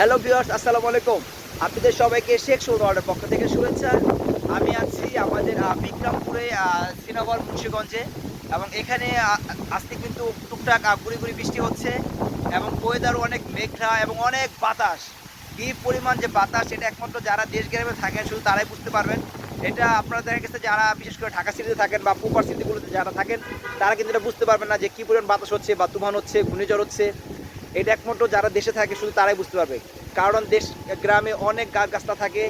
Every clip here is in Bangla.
হ্যালো ভিউয়ার্স আসসালামু আলাইকুম। আপনাদের সবাইকে শেখ সৌরওয়ার্ডের পক্ষ থেকে শুভেচ্ছা। আমি আছি আমাদের বিক্রমপুরে শ্রীনগর, মুন্সিগঞ্জে। এবং এখানে আজকে কিন্তু টুকটাক গুড়ি গুড়ি বৃষ্টি হচ্ছে এবং ওয়েদারও অনেক মেঘলা এবং অনেক বাতাস। কি পরিমাণ যে বাতাস এটা একমাত্র যারা দেশ গ্রামে থাকেন, শুধু তারাই বুঝতে পারবেন। এটা আপনারা দেখা গেছে যারা, বিশেষ করে ঢাকা সিটিতে থাকেন বা পুপার সিটিগুলোতে যারা থাকেন, তারা কিন্তু এটা বুঝতে পারবেন না যে কী পরিমাণ বাতাস হচ্ছে বা তুফান হচ্ছে, ঘূর্ণিঝড় হচ্ছে। এটা একমাত্র যারা দেশে থাকে, শুধু তারাই বুঝতে পারবে। কারণ দেশ, গ্রামে অনেক গাছ গাছটা থাকে।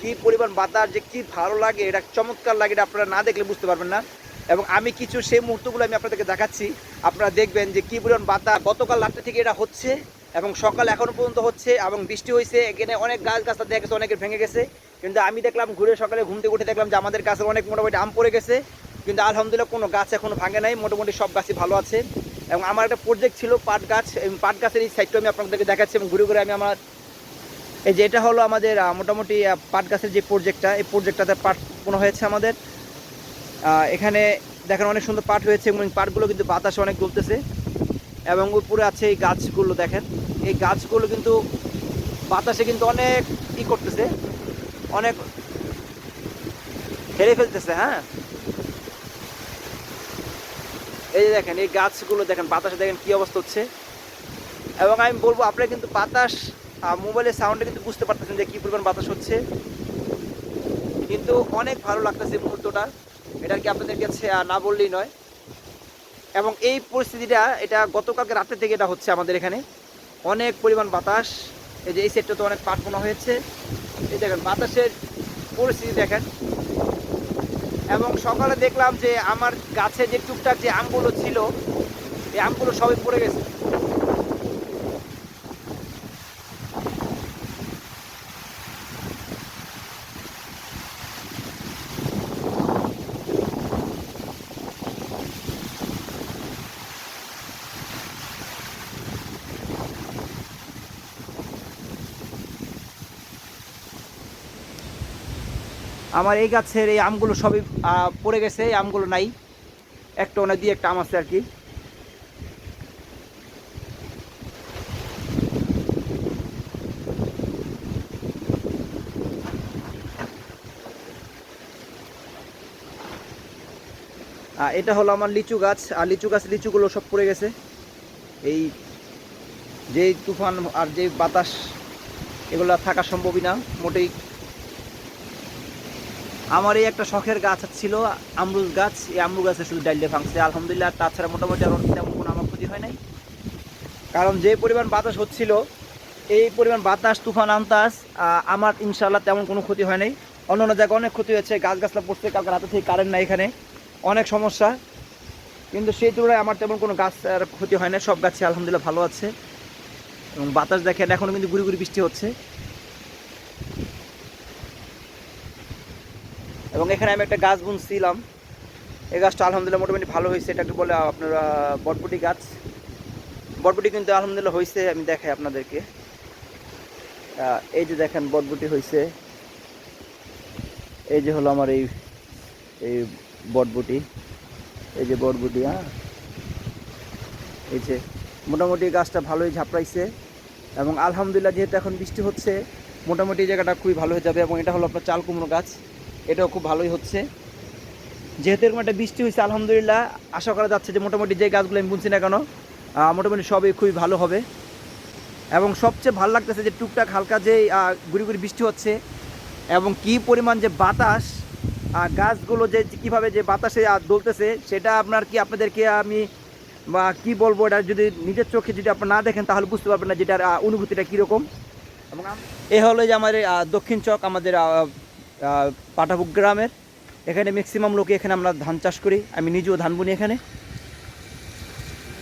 কি পরিমাণ বাতাস, যে কি ভালো লাগে, এটা চমৎকার লাগে, এটা আপনারা না দেখলে বুঝতে পারবেন না। এবং আমি কিছু সেই মুহূর্তগুলো আমি আপনাদেরকে দেখাচ্ছি। আপনারা দেখবেন যে কি পরিমাণ বাতাস, গতকাল রাত্রে থেকে এটা হচ্ছে এবং সকাল এখনও পর্যন্ত হচ্ছে এবং বৃষ্টি হয়েছে। এখানে অনেক গাছ গাছটা দেখা গেছে, অনেকের ভেঙে গেছে। কিন্তু আমি দেখলাম ঘুরে সকালে ঘুম থেকে উঠে দেখলাম যে আমাদের গাছের অনেক মোটামুটি আম পড়ে গেছে। কিন্তু আলহামদুলিল্লাহ কোনো গাছ এখনও ভাঙে নাই। মোটামুটি সব গাছই ভালো আছে। এবং আমার একটা প্রজেক্ট ছিল পাট গাছ পাট গাছের এই সাইডটা আমি আপনাদেরকে দেখাচ্ছি এবং ঘুরে ঘুরে আমি আমার এই যে এটা হলো আমাদের মোটামুটি পাট গাছের যে প্রজেক্টটা এই প্রজেক্টটাতে পাট কোনো হয়েছে আমাদের। এখানে দেখেন অনেক সুন্দর পাট হয়েছে এবং পাটগুলো কিন্তু বাতাসে অনেক দুলতেছে। এবং উপরে আছে এই গাছগুলো দেখেন। এই গাছগুলো কিন্তু বাতাসে কিন্তু অনেক ই করতেছে, অনেক হেরে ফেলতেছে হ্যাঁ? এই যে দেখেন, এই গাছগুলো দেখেন, বাতাসে দেখেন কি অবস্থা হচ্ছে। এবং আমি বলব, আপনারা কিন্তু বাতাস মোবাইলের সাউন্ডে কিন্তু বুঝতে পারতেছেন যে কী পরিমাণ বাতাস হচ্ছে। কিন্তু অনেক ভালো লাগতেছে এই মুহূর্তটা। এটা কি আপনাদের কাছে না বললেই নয়। এবং এই পরিস্থিতিটা, এটা গতকালকে রাতে থেকে এটা হচ্ছে আমাদের এখানে। অনেক পরিমাণ বাতাস। এই যে এই সেটটা তো অনেক পাট বোনা হয়েছে। এই দেখেন, বাতাসের পরিস্থিতি দেখেন। এবং সকালে দেখলাম যে আমার গাছে যে টুকটাক যে আমগুলো ছিল, এই আমগুলো সবই পড়ে গেছে। আমার এই গাছের এই আমগুলো সবই পড়ে গেছে, এই আমগুলো নাই। একটা ওনা দিয়ে একটা আম আছে আর কি। এটা হলো আমার লিচু গাছ, আর লিচু গাছ লিচুগুলো সব পড়ে গেছে। এই যেই তুফান আর যে বাতাস, এগুলো থাকা সম্ভবই না, মোটেই আমার এই একটা শখের গাছ ছিল আমরুজ গাছ। এই আমরু গাছে শুধু ডাইলে ভাঙছে। আলহামদুলিল্লাহ তাছাড়া মোটামুটি আর তেমন কোনো আমার ক্ষতি হয় নাই। কারণ যে পরিমাণ বাতাস হচ্ছিল এই পরিমাণ বাতাস তুফান আমতাস আহ, আমার ইনশাল্লাহ তেমন কোনো ক্ষতি হয় নাই। অন্য অন্য জায়গায় অনেক ক্ষতি হয়েছে গাছ গাছলা পড়ছে কালকে রাতে থেকে কারেন্ট নাই এখানে। অনেক সমস্যা। কিন্তু সেই তুলনায় আমার তেমন কোনো গাছ আর ক্ষতি হয় না সব গাছে আলহামদুলিল্লাহ ভালো আছে। এবং বাতাস দেখেন এখনও কিন্তু গুড়ি গুড়ি বৃষ্টি হচ্ছে। এবং এখানে আমি একটা গাছ বুনছিলাম। এই গাছটা আলহামদুলিল্লাহ মোটামুটি ভালো হয়েছে। এটাকে বলে আপনার আহ, বটবটি গাছ। বটবটি কিন্তু আলহামদুলিল্লাহ হয়েছে আমি দেখাই আপনাদেরকে। এই যে দেখেন বটবটি হয়েছে। এই যে হলো আমার এই এই বটবটি এই যে বটবটি হ্যাঁ। এই যে মোটামুটি গাছটা ভালোই ঝাপড়াইছে। এবং আলহামদুলিল্লাহ যেহেতু এখন বৃষ্টি হচ্ছে মোটামুটি জায়গাটা খুবই ভালো হয়ে যাবে। এবং এটা হলো আপনার চাল কুমড়ো গাছ। এটাও খুব ভালোই হচ্ছে। যেহেতু এরকম একটা বৃষ্টি হয়েছে, আলহামদুলিল্লাহ, আশা করা যাচ্ছে যে মোটামুটি যে গাছগুলো আমি বুনছি না কেন মোটামুটি সবই খুবই ভালো হবে। এবং সবচেয়ে ভালো লাগতেছে যে টুকটাক হালকা যে গুড়ি গুড়ি বৃষ্টি হচ্ছে এবং কি পরিমাণ যে বাতাস গাছগুলো যে কীভাবে যে বাতাসে দোলতেছে, সেটা আপনার কি আপনাদেরকে আমি, বা কি বলব এটা যদি নিজের চোখে যদি আপনার না দেখেন, তাহলে বুঝতে পারবেন না যেটার অনুভূতিটা কীরকম। এবং এ হলো যে আমাদের দক্ষিণ চক, আমাদের পাটাবুক গ্রামের। এখানে ম্যাক্সিমাম লোকে এখানে আমরা ধান চাষ করি। আমি নিজেও ধান বুনি এখানে।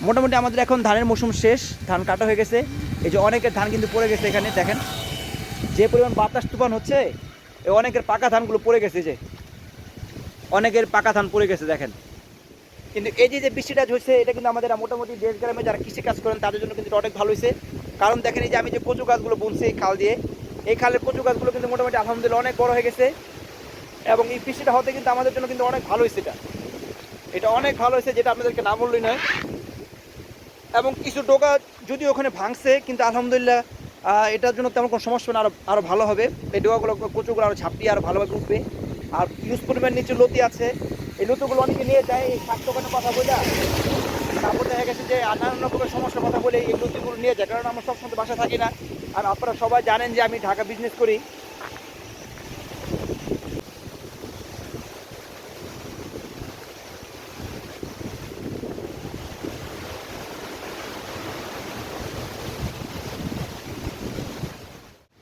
মোটামুটি আমাদের এখন ধানের মৌসুম শেষ। ধান কাটা হয়ে গেছে। এই যে অনেকের ধান কিন্তু পড়ে গেছে এখানে, দেখেন। যে পরিমাণ বাতাস তুফান হচ্ছে অনেকের পাকা ধানগুলো পড়ে গেছে যে। অনেকের পাকা ধান পড়ে গেছে, দেখেন। কিন্তু এই যে যে বৃষ্টিটা হচ্ছে, এটা কিন্তু আমাদের মোটামুটি দেশ গ্রামে যারা কৃষি কাজ করেন, তাদের জন্য কিন্তু অনেক ভালো হয়েছে। কারণ দেখেন এই যে, আমি যে কচু গাছগুলো বুনছি খাল দিয়ে এই খালের কচু গাছগুলো কিন্তু মোটামুটি আলহামদুলিল্লাহ অনেক বড় হয়ে গেছে। এবং এই বৃষ্টিটা হতে কিন্তু আমাদের জন্য কিন্তু অনেক ভালো হয়েছে এটা। এটা অনেক ভালো হয়েছে যেটা আপনাদেরকে না বললেই নয়। এবং কিছু ডোকা যদি ওখানে ভাঙছে, কিন্তু আলহামদুলিল্লাহ এটার জন্য তেমন কোনো সমস্যা না আরও আরও ভালো হবে। এই ডোয়াগুলো কচুগুলো আরও ঝাঁপিয়ে আরও ভালোভাবে উঠবে। আর ইউজ পরিমাণ নিচে লতি আছে। এই লতিগুলো অনেকে নিয়ে যায়, এই শাক দোকানের কথা বলে। তারপর দেখা গেছে যে নানান রকমের সমস্যার কথা বলে এই লতিগুলো নিয়ে যায়। কারণ আমরা সবসময় বাসা থাকি না। আর আপনারা সবাই জানেন যে আমি ঢাকা বিজনেস করি।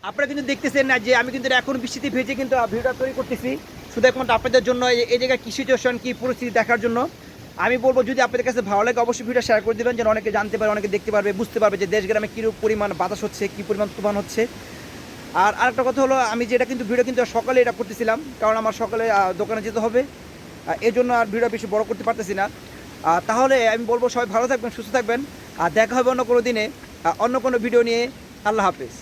আপনারা কিন্তু দেখতেছেন না যে আমি কিন্তু এখন বৃষ্টিতে ভেজে কিন্তু ভিডিওটা তৈরি করতেছি। শুধু একমাত্র আপনাদের জন্য এই- জায়গায় কি সিচুয়েশন কি পরিস্থিতি দেখার জন্য। আমি বলব যদি আপনাদের কাছে ভালো লাগে, অবশ্যই ভিডিও শেয়ার করে দেবেন, যেন অনেকে জানতে পারে, অনেকে দেখতে পারবে, বুঝতে পারবে যে দেশ গ্রামে কীরূপ পরিমাণ বাতাস হচ্ছে, কী পরিমাণ তুফান হচ্ছে। আর আরেকটা কথা হলো, আমি যেটা কিন্তু ভিডিও কিন্তু সকালে এটা করতেছিলাম, কারণ আমার সকালে দোকানে যেতে হবে। এই জন্য আর ভিডিও বেশি বড় করতে পারতেছি না। তাহলে আমি বলব সবাই ভালো থাকবেন, সুস্থ থাকবেন। আর দেখা হবে অন্য কোনো দিনে অন্য কোনো ভিডিও নিয়ে। আল্লাহ হাফেজ।